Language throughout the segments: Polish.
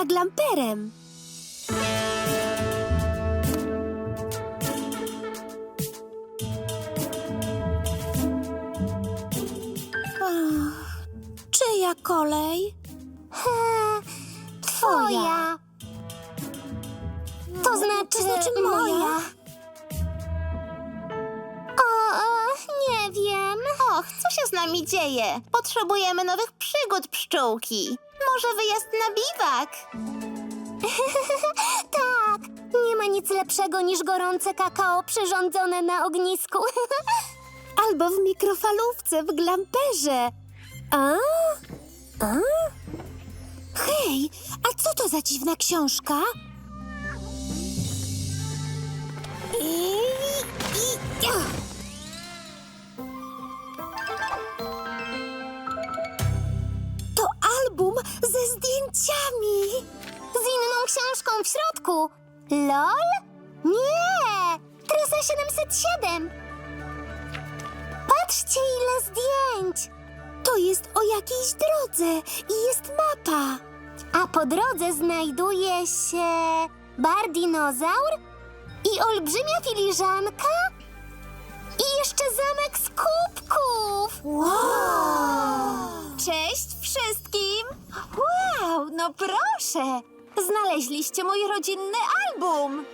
za glamperem. Ach, Czyja kolej? Twoja. To znaczy, To znaczy moja. O, o, nie wiem. Och, co się z nami dzieje? Potrzebujemy nowych przygód, pszczółki. Może wyjazd na biwak? tak, nie ma nic lepszego niż gorące kakao przyrządzone na ognisku. Albo w mikrofalówce w glamperze. A? A? Hej, a co to za dziwna książka? I, zdjęciami. Z inną książką w środku. LOL? Nie! Trasa 707. Patrzcie, ile zdjęć! To jest o jakiejś drodze i jest mapa. A po drodze znajduje się bar dinozaur i olbrzymia filiżanka i jeszcze zamek z kubków. Cześć wszystkim! Wow, no proszę! Znaleźliście mój rodzinny album!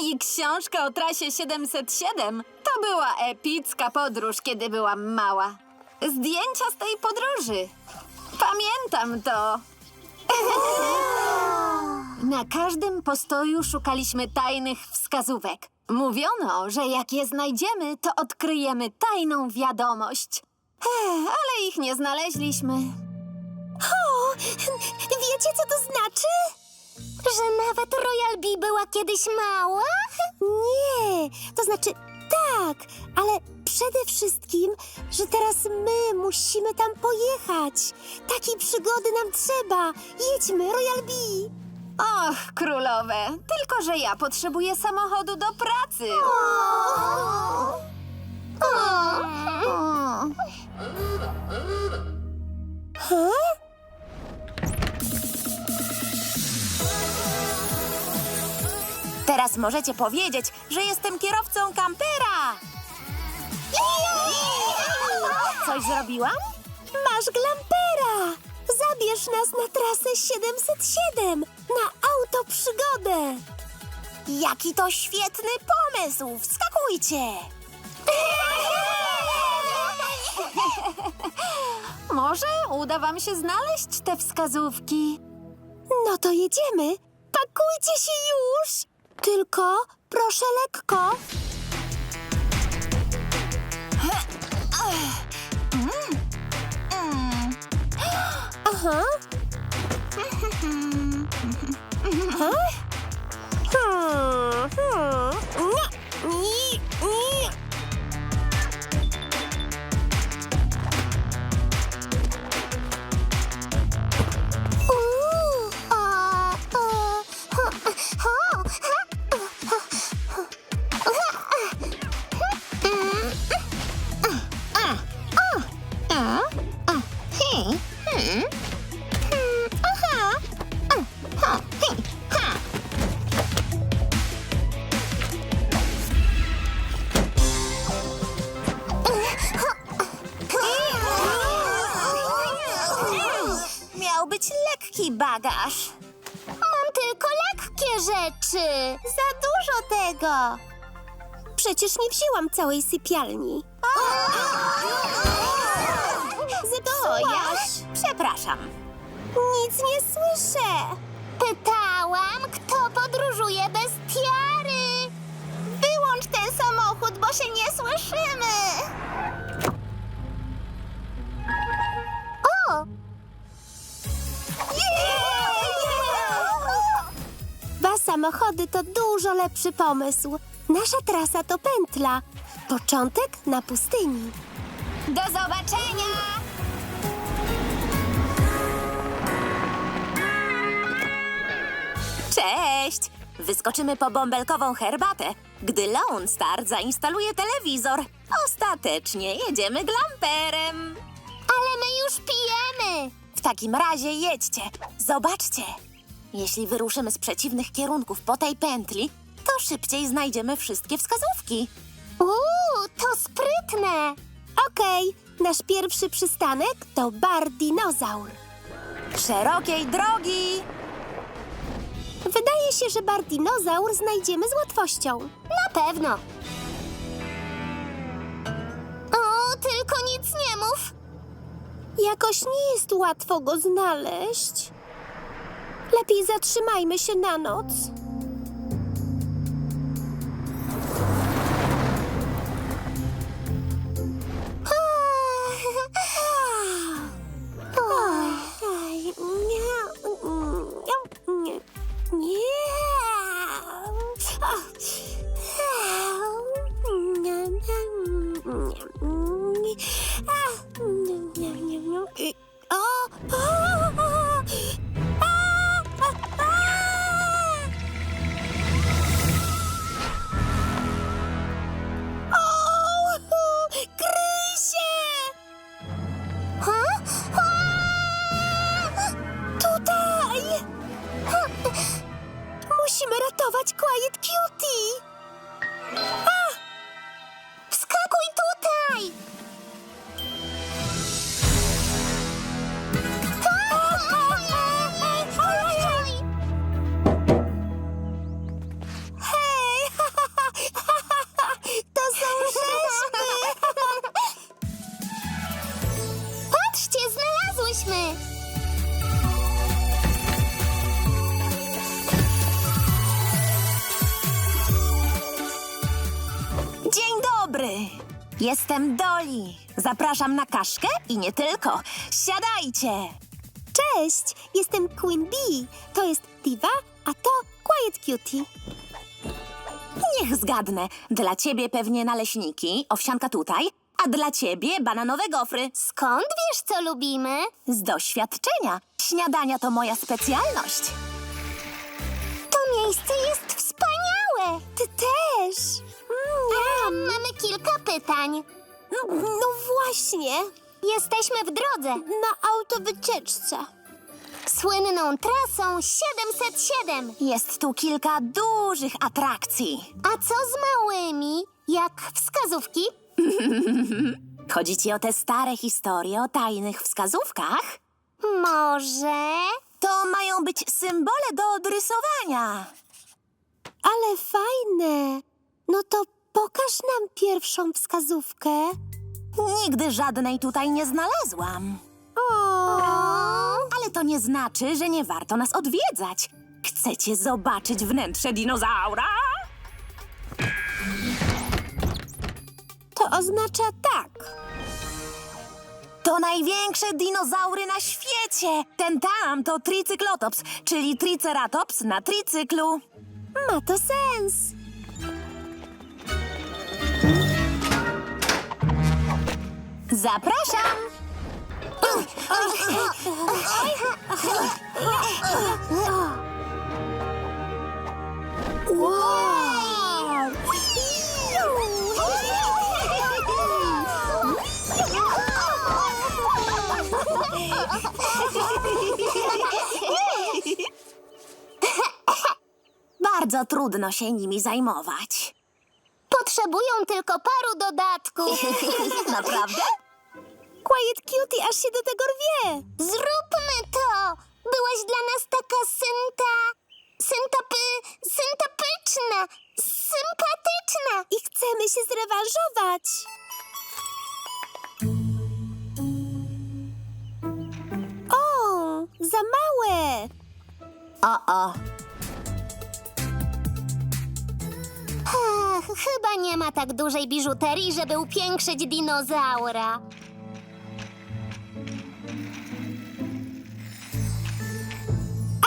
I książka o trasie 707 to była epicka podróż, kiedy byłam mała. Zdjęcia z tej podróży. Pamiętam to. Na każdym postoju szukaliśmy tajnych wskazówek. Mówiono, że jak je znajdziemy, to odkryjemy tajną wiadomość. Ech, ale ich nie znaleźliśmy. O, wiecie co to znaczy? Że nawet Royal Bee była kiedyś mała? Nie, to znaczy tak, ale przede wszystkim, że teraz my musimy tam pojechać. Takiej przygody nam trzeba. Jedźmy, Royal Bee. Och, królowe, tylko że ja potrzebuję samochodu do pracy. Teraz możecie powiedzieć, że jestem kierowcą kampera. Coś zrobiłam? Masz glampera. Zabierz nas na trasę 707, na autoprzygodę. Jaki to świetny pomysł! Wskakujcie! Może uda wam się znaleźć te wskazówki. No to jedziemy. Pakujcie się już. Tylko proszę lekko. Aha. Ha? Lekki bagaż. Mam tylko lekkie rzeczy. Za dużo tego. Przecież nie wzięłam całej sypialni. Zepsułaś. Przepraszam. Nic nie słyszę. Pytałam, kto podróżuje bez tiary. Wyłącz ten samochód, bo się nie słyszymy. O! Samochody to dużo lepszy pomysł. Nasza trasa to pętla. Początek na pustyni. Do zobaczenia! Cześć! Wyskoczymy po bąbelkową herbatę, gdy Lone Star zainstaluje telewizor. Ostatecznie jedziemy glamperem. Ale my już pijemy! W takim razie jedźcie. Zobaczcie. Jeśli wyruszymy z przeciwnych kierunków po tej pętli, to szybciej znajdziemy wszystkie wskazówki. Uuu, to sprytne! Okej, nasz pierwszy przystanek to bar dinozaur. Szerokiej drogi! Wydaje się, że bar dinozaur znajdziemy z łatwością. Na pewno. O, tylko nic nie mów. Jakoś nie jest łatwo go znaleźć. Lepiej zatrzymajmy się na noc. Ratować Quiet Cutie! Jestem Doli. Zapraszam na kaszkę i nie tylko. Siadajcie! Cześć! Jestem Queen Bee. To jest Diva, a to Quiet Cutie. Niech zgadnę. Dla ciebie pewnie naleśniki, owsianka tutaj, a dla ciebie bananowe gofry. Skąd wiesz, co lubimy? Z doświadczenia. Śniadania to moja specjalność. To miejsce jest wspaniałe! Ty też! Mm, mamy kilka pytań. no, no właśnie, Jesteśmy w drodze. na autowycieczce. Słynną trasą 707. Jest tu kilka dużych atrakcji. A co z małymi? Jak wskazówki? Chodzi ci o te stare historie o tajnych wskazówkach? Może... To mają być symbole do odrysowania. Ale fajne! No to pokaż nam pierwszą wskazówkę. Nigdy żadnej tutaj nie znalazłam. Ale to nie znaczy, że nie warto nas odwiedzać. Chcecie zobaczyć wnętrze dinozaura? to oznacza tak. To największe dinozaury na świecie. Ten tam to tricyklotops, czyli triceratops na tricyklu. Ma to sens. Zapraszam! Bardzo trudno się nimi zajmować. Potrzebują tylko paru dodatków. Naprawdę? Quiet Cutie aż się do tego rwie. Zróbmy to! Byłaś dla nas taka synta... syntapy... syntapyczna! Sympatyczna! I chcemy się zrewanżować. O, za małe. O-o. Ach, chyba nie ma tak dużej biżuterii, żeby upiększyć dinozaura.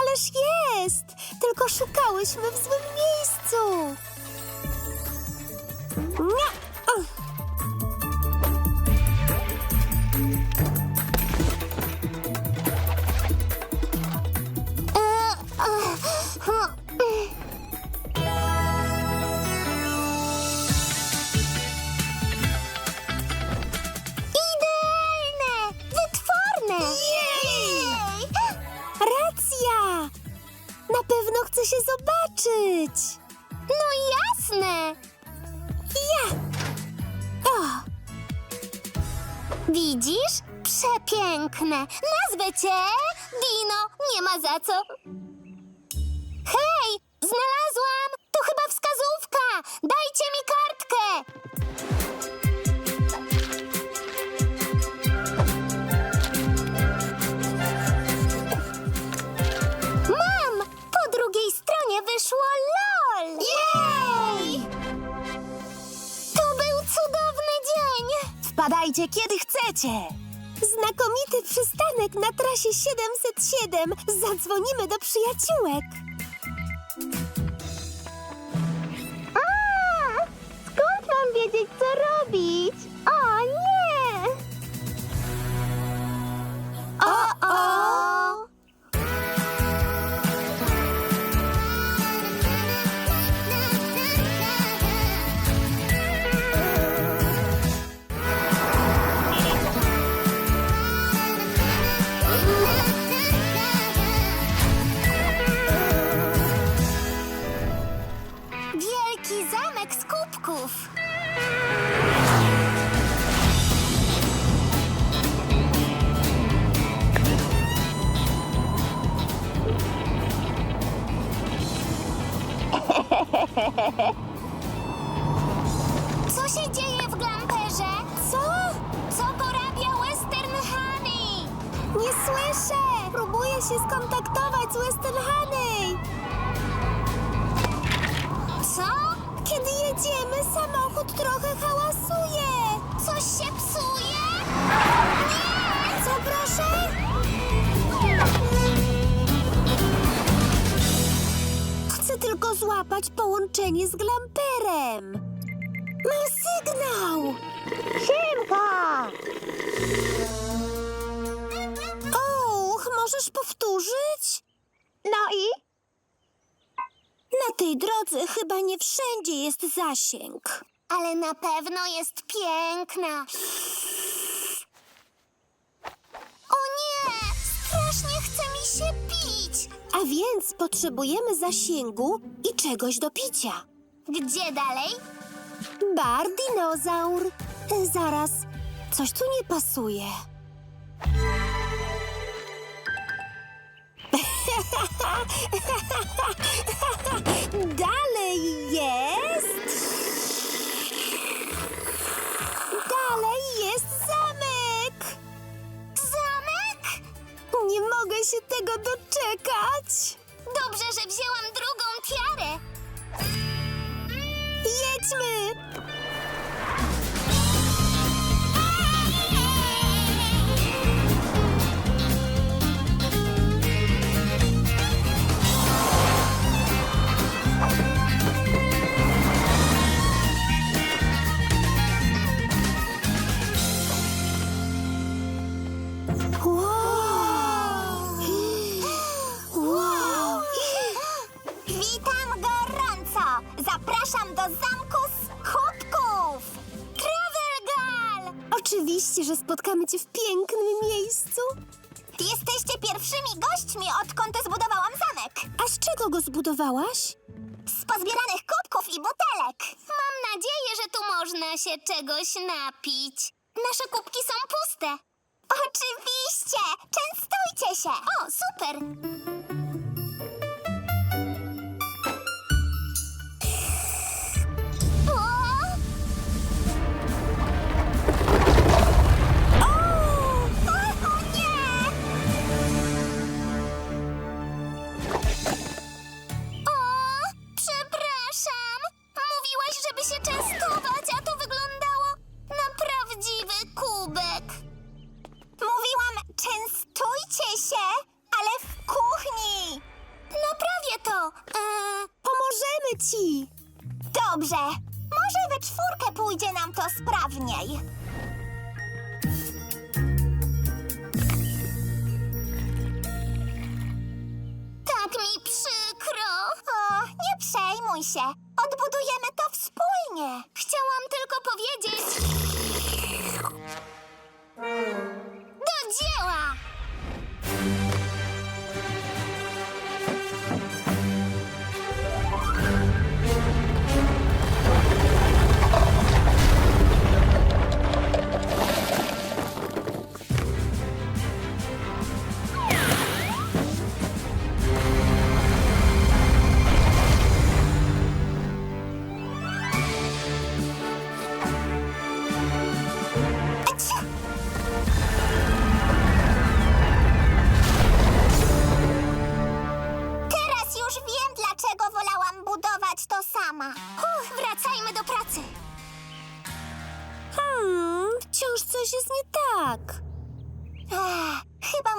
Ależ jest! Tylko szukałyśmy w złym miejscu. Kiedy chcecie. znakomity przystanek na trasie 707. Zadzwonimy do przyjaciółek. Co się dzieje w Glamperze? Co? Co porabia Western Honey? Nie słyszę! Próbuję się skontaktować z Western Honey. Co? Kiedy jedziemy, samochód trochę hałasuje. Coś się psuje? Co proszę? Tylko złapać połączenie z Glamperem. Mam sygnał! Siemka! Och, możesz powtórzyć? No i? Na tej drodze chyba nie wszędzie jest zasięg. Ale na pewno jest piękna. A więc potrzebujemy zasięgu i czegoś do picia. Gdzie dalej? Bar dinozaur. Zaraz, coś tu nie pasuje. Dalej jest. Tego doczekać. Dobrze, że wzięłam drugą tiarę. Jedźmy. Zbudowałaś? Z pozbieranych kubków i butelek. Mam nadzieję, że tu można się czegoś napić. Nasze kubki są puste. Oczywiście! Częstujcie się! O, super! Sprawniej. Tak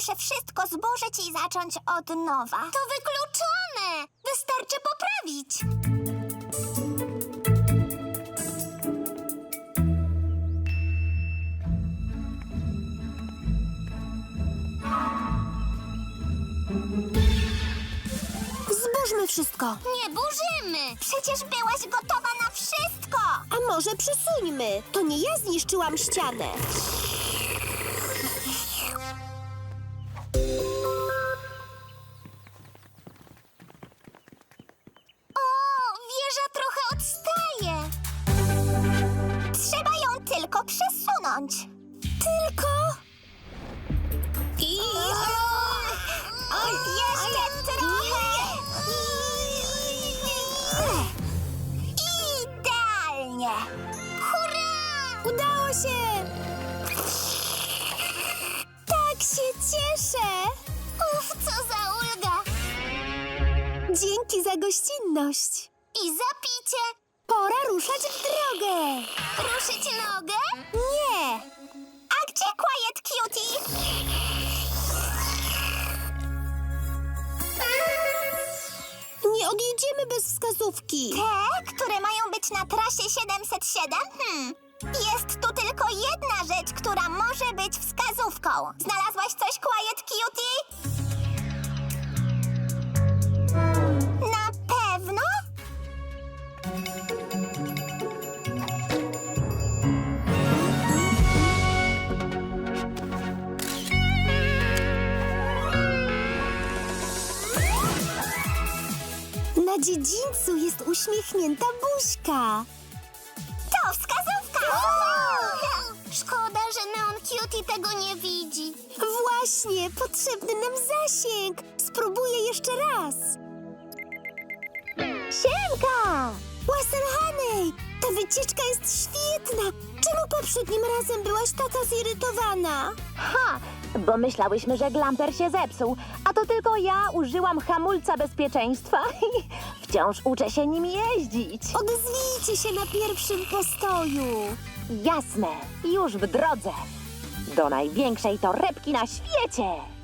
się wszystko zburzyć i zacząć od nowa. To wykluczone! Wystarczy poprawić. Zburzmy wszystko. Nie burzymy! Przecież byłaś gotowa na wszystko! A może przesuńmy? To nie ja zniszczyłam ścianę. Dzięki za gościnność. I zapicie. Pora ruszać w drogę. Ruszyć nogę? Nie! A gdzie Quiet Cutie? Nie odjedziemy bez wskazówki. Te, które mają być na trasie 707? Hmm. Jest tu tylko jedna rzecz, która może być wskazówką. Znalazłaś coś, Quiet Cutie? Na dziedzińcu jest uśmiechnięta buźka. To wskazówka! Szkoda, że Neon Cutie tego nie widzi. Właśnie, potrzebny nam zasięg. Spróbuję jeszcze raz. Siemka! Łaselhanej, ta wycieczka jest świetna. Czemu poprzednim razem byłaś taka zirytowana? Ha! Bo myślałyśmy, że glamper się zepsuł, a to tylko ja użyłam hamulca bezpieczeństwa. Wciąż uczę się nim jeździć. Odezwijcie się na pierwszym postoju. Jasne, już w drodze. Do największej torebki na świecie.